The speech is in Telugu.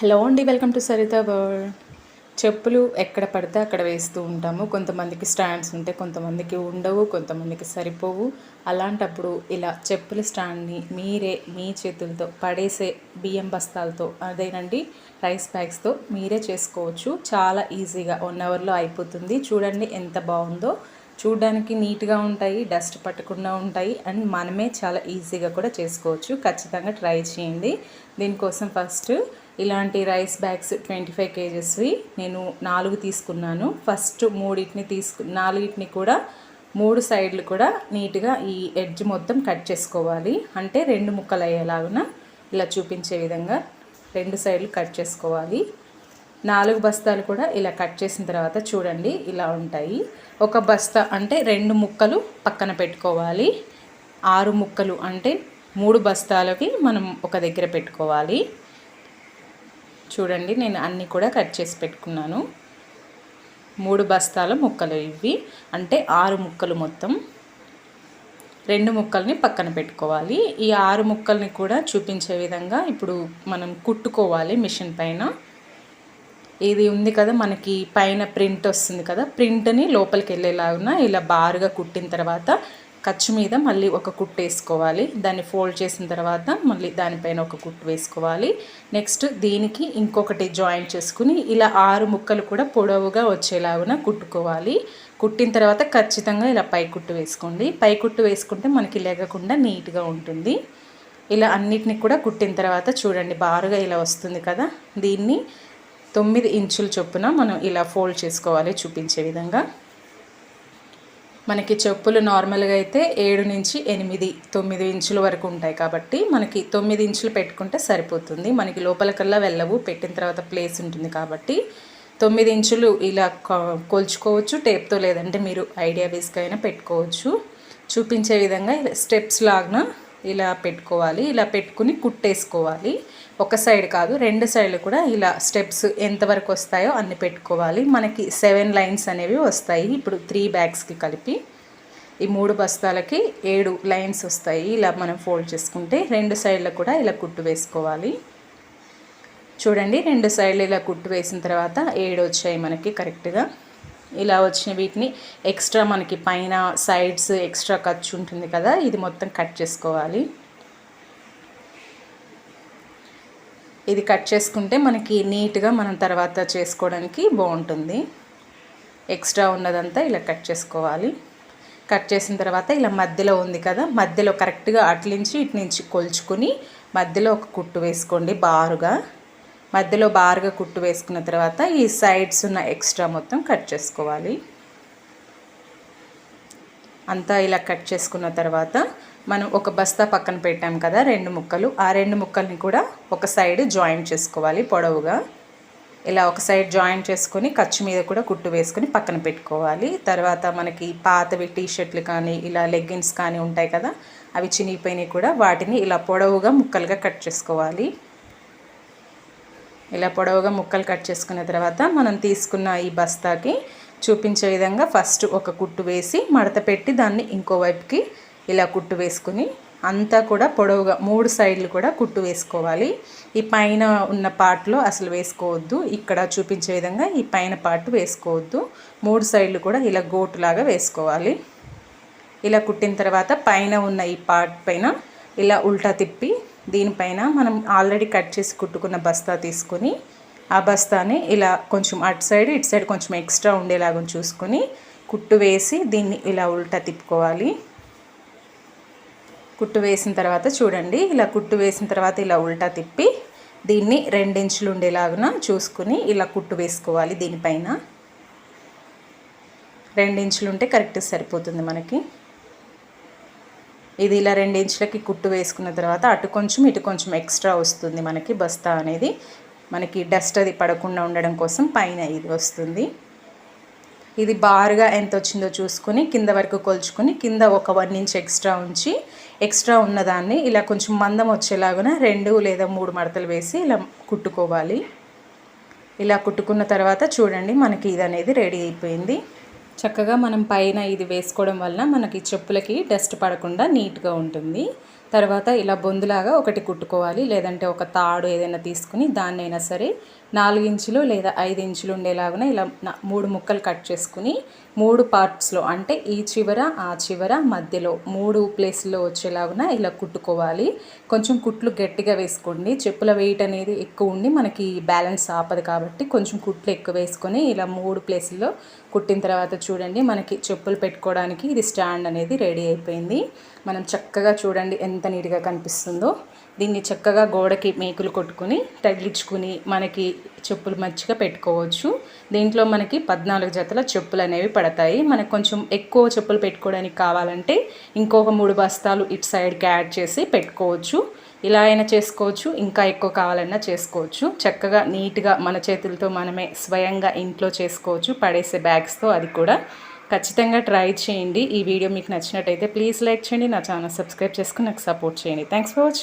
హలో అండి వెల్కమ్ టు సరిత వరల్డ్. చెప్పులు ఎక్కడ పడితే అక్కడ వేస్తూ ఉంటాము. కొంతమందికి స్టాండ్స్ ఉంటాయి కొంతమందికి ఉండవు కొంతమందికి సరిపోవు. అలాంటప్పుడు ఇలా చెప్పుల స్టాండ్ని మీరే మీ చేతులతో పడేసే బియ్యం బస్తాలతో అదేనండి రైస్ బ్యాగ్స్తో మీరే చేసుకోవచ్చు. చాలా ఈజీగా వన్ అవర్లో అయిపోతుంది. చూడండి ఎంత బాగుందో. చూడడానికి నీట్గా ఉంటాయి డస్ట్ పట్టకుండా ఉంటాయి అండ్ మనమే చాలా ఈజీగా కూడా చేసుకోవచ్చు. ఖచ్చితంగా ట్రై చేయండి. దీనికోసం ఫస్ట్ ఇలాంటి రైస్ బ్యాగ్స్ ట్వంటీ ఫైవ్ కేజెస్వి నేను నాలుగు తీసుకున్నాను. ఫస్ట్ మూడింటిని తీసుకు నాలుగింటిని కూడా మూడు సైడ్లు కూడా నీట్గా ఈ ఎడ్జ్ మొత్తం కట్ చేసుకోవాలి. అంటే రెండు ముక్కలు అయ్యేలాగున ఇలా చూపించే విధంగా రెండు సైడ్లు కట్ చేసుకోవాలి. నాలుగు బస్తాలు కూడా ఇలా కట్ చేసిన తర్వాత చూడండి ఇలా ఉంటాయి. ఒక బస్తా అంటే రెండు ముక్కలు పక్కన పెట్టుకోవాలి. ఆరు ముక్కలు అంటే మూడు బస్తాలకి మనం ఒక దగ్గర పెట్టుకోవాలి. చూడండి నేను అన్నీ కూడా కట్ చేసి పెట్టుకున్నాను. మూడు బస్తాల ముక్కలు ఇవి. అంటే ఆరు ముక్కలు మొత్తం. రెండు ముక్కల్ని పక్కన పెట్టుకోవాలి. ఈ ఆరు ముక్కల్ని కూడా చూపించే విధంగా ఇప్పుడు మనం కుట్టుకోవాలి మిషన్ పైన. ఇది ఉంది కదా మనకి పైన ప్రింట్ వస్తుంది కదా. ప్రింట్ని లోపలికి వెళ్ళేలాగున ఇలా బారుగా కుట్టిన తర్వాత ఖర్చు మీద మళ్ళీ ఒక కుట్టు వేసుకోవాలి. దాన్ని ఫోల్డ్ చేసిన తర్వాత మళ్ళీ దానిపైన ఒక కుట్టు వేసుకోవాలి. నెక్స్ట్ దీనికి ఇంకొకటి జాయింట్ చేసుకుని ఇలా ఆరు ముక్కలు కూడా పొడవుగా వచ్చేలాగున కుట్టుకోవాలి. కుట్టిన తర్వాత ఖచ్చితంగా ఇలా పై కుట్టు వేసుకోండి. పై కుట్టు వేసుకుంటే మనకి లేగకుండా నీట్గా ఉంటుంది. ఇలా అన్నిటిని కూడా కుట్టిన తర్వాత చూడండి బారుగా ఇలా వస్తుంది కదా. దీన్ని తొమ్మిది ఇంచుల చొప్పున మనం ఇలా ఫోల్డ్ చేసుకోవాలి చూపించే విధంగా. మనకి చెప్పులు నార్మల్గా అయితే ఏడు నుంచి ఎనిమిది తొమ్మిది ఇంచుల వరకు ఉంటాయి కాబట్టి మనకి తొమ్మిది ఇంచులు పెట్టుకుంటే సరిపోతుంది. మనకి లోపలికల్లా వెళ్ళవు పెట్టిన తర్వాత ప్లేస్ ఉంటుంది కాబట్టి తొమ్మిది ఇంచులు ఇలా కొలుచుకోవచ్చు. టేప్తో లేదంటే మీరు ఐడియా వేసుకైనా పెట్టుకోవచ్చు. చూపించే విధంగా స్టెప్స్ లాగా ఇలా పెట్టుకోవాలి ఇలా పెట్టుకుని కుట్టేసుకోవాలి. ఒక సైడ్ కాదు రెండు సైడ్లు కూడా ఇలా స్టెప్స్ ఎంతవరకు వస్తాయో అన్ని పెట్టుకోవాలి. మనకి సెవెన్ లైన్స్ అనేవి వస్తాయి. ఇప్పుడు త్రీ బ్యాగ్స్కి కలిపి ఈ మూడు బస్తాలకి ఏడు లైన్స్ వస్తాయి. ఇలా మనం ఫోల్డ్ చేసుకుంటే రెండు సైడ్లు కూడా ఇలా కుట్టు వేసుకోవాలి. చూడండి రెండు సైడ్లు ఇలా కుట్టు వేసిన తర్వాత ఏడు వచ్చాయి మనకి కరెక్ట్గా. ఇలా వచ్చిన వీటిని ఎక్స్ట్రా మనకి పైన సైడ్స్ ఎక్స్ట్రా ఖర్చు ఉంటుంది కదా ఇది మొత్తం కట్ చేసుకోవాలి. ఇది కట్ చేసుకుంటే మనకి నీట్గా మనం తర్వాత చేసుకోవడానికి బాగుంటుంది. ఎక్స్ట్రా ఉన్నదంతా ఇలా కట్ చేసుకోవాలి. కట్ చేసిన తర్వాత ఇలా మధ్యలో ఉంది కదా మధ్యలో కరెక్ట్గా అట్లించి ఇటు నుంచి కొలుచుకుని మధ్యలో ఒక కుట్టు వేసుకోండి బారుగా. మధ్యలో బార్గా కుట్టు వేసుకున్న తర్వాత ఈ సైడ్స్ ఉన్న ఎక్స్ట్రా మొత్తం కట్ చేసుకోవాలి. అంతా ఇలా కట్ చేసుకున్న తర్వాత మనం ఒక బస్తా పక్కన పెట్టాం కదా రెండు ముక్కలు. ఆ రెండు ముక్కల్ని కూడా ఒక సైడ్ జాయింట్ చేసుకోవాలి పొడవుగా. ఇలా ఒక సైడ్ జాయింట్ చేసుకొని ఖర్చు మీద కూడా కుట్టు వేసుకొని పక్కన పెట్టుకోవాలి. తర్వాత మనకి పాతవి టీ షర్ట్లు కానీ ఇలా లెగ్గిన్స్ కానీ ఉంటాయి కదా అవి చినిగిపోయినాయి కూడా వాటిని ఇలా పొడవుగా ముక్కలుగా కట్ చేసుకోవాలి. ఇలా పొడవుగా ముక్కలు కట్ చేసుకున్న తర్వాత మనం తీసుకున్న ఈ బస్తాకి చూపించే విధంగా ఫస్ట్ ఒక కుట్టు వేసి మడత పెట్టి దాన్ని ఇంకో వైపుకి ఇలా కుట్టు వేసుకుని అంతా కూడా పొడవుగా మూడు సైడ్లు కూడా కుట్టు వేసుకోవాలి. ఈ పైన ఉన్న పార్ట్లో అసలు వేసుకోవద్దు. ఇక్కడ చూపించే విధంగా ఈ పైన పార్ట్ వేసుకోవద్దు. మూడు సైడ్లు కూడా ఇలా గోటులాగా వేసుకోవాలి. ఇలా కుట్టిన తర్వాత పైన ఉన్న ఈ పార్ట్ పైన ఇలా ఉల్టా తిప్పి దీనిపైన మనం ఆల్రెడీ కట్ చేసి కుట్టుకున్న బస్తా తీసుకొని ఆ బస్తాని ఇలా కొంచెం అటు సైడ్ ఇటు సైడ్ కొంచెం ఎక్స్ట్రా ఉండేలాగా చూసుకొని కుట్టు వేసి దీన్ని ఇలా ఉల్టా తిప్పుకోవాలి. కుట్టు వేసిన తర్వాత చూడండి ఇలా కుట్టు వేసిన తర్వాత ఇలా ఉల్టా తిప్పి దీన్ని రెండించులు ఉండేలాగా చూసుకుని ఇలా కుట్టు వేసుకోవాలి దీనిపైన. రెండించులు ఉంటే కరెక్ట్ సరిపోతుంది మనకి. ఇది ఇలా రెండించులకి కుట్టు వేసుకున్న తర్వాత అటు కొంచెం ఇటు కొంచెం ఎక్స్ట్రా వస్తుంది మనకి బస్తా అనేది. మనకి డస్ట్ అది పడకుండా ఉండడం కోసం పైన ఇది వస్తుంది. ఇది బారుగా ఎంత వచ్చిందో చూసుకుని కింద వరకు కొలుచుకొని కింద ఒక వన్ ఇంచ్ ఎక్స్ట్రా ఉంచి ఎక్స్ట్రా ఉన్నదాన్ని ఇలా కొంచెం మందం వచ్చేలాగున రెండు లేదా మూడు మడతలు వేసి ఇలా కుట్టుకోవాలి. ఇలా కుట్టుకున్న తర్వాత చూడండి మనకి ఇది అనేది రెడీ అయిపోయింది. చక్కగా మనం పైన ఇది వేసుకోవడం వల్ల మనకి చెప్పులకి డస్ట్ పడకుండా నీట్గా ఉంటుంది. తర్వాత ఇలా బొందులాగా ఒకటి కుట్టుకోవాలి లేదంటే ఒక తాడు ఏదైనా తీసుకుని దాన్నైనా సరే నాలుగు ఇంచులు లేదా ఐదు ఇంచులు ఉండేలాగా ఇలా మూడు ముక్కలు కట్ చేసుకుని మూడు పార్ట్స్లో అంటే ఈ చివర ఆ చివర మధ్యలో మూడు ప్లేస్లో వచ్చేలాగా ఇలా కుట్టుకోవాలి. కొంచెం కుట్లు గట్టిగా వేసుకోండి. చెప్పుల వెయిట్ అనేది ఎక్కువ ఉండి మనకి బ్యాలెన్స్ ఆపదు కాబట్టి కొంచెం కుట్లు ఎక్కువ వేసుకొని ఇలా మూడు ప్లేసుల్లో కుట్టిన తర్వాత చూడండి మనకి చెప్పులు పెట్టుకోవడానికి ఇది స్టాండ్ అనేది రెడీ అయిపోయింది. మనం చక్కగా చూడండి ఎంత నీట్గా కనిపిస్తుందో. దీన్ని చక్కగా గోడకి మేకులు కొట్టుకుని తగిలించుకుని మనకి చెప్పులు మంచిగా పెట్టుకోవచ్చు. దీంట్లో మనకి పద్నాలుగు జతల చెప్పులు అనేవి పడతాయి. మనకు కొంచెం ఎక్కువ చెప్పులు పెట్టుకోవడానికి కావాలంటే ఇంకొక మూడు బస్తాలు ఇటు సైడ్కి యాడ్ చేసి పెట్టుకోవచ్చు. ఇలా అయినా చేసుకోవచ్చు ఇంకా ఎక్కువ కావాలన్నా చేసుకోవచ్చు. చక్కగా నీట్గా మన చేతులతో మనమే స్వయంగా ఇంట్లో చేసుకోవచ్చు పడేసే బ్యాగ్స్తో అది కూడా. ఖచ్చితంగా ట్రై చేయండి. ఈ వీడియో మీకు నచ్చినట్టయితే ప్లీజ్ లైక్ చేయండి. నా ఛానల్ సబ్స్క్రైబ్ చేసుకుని నాకు సపోర్ట్ చేయండి. Thanks for watching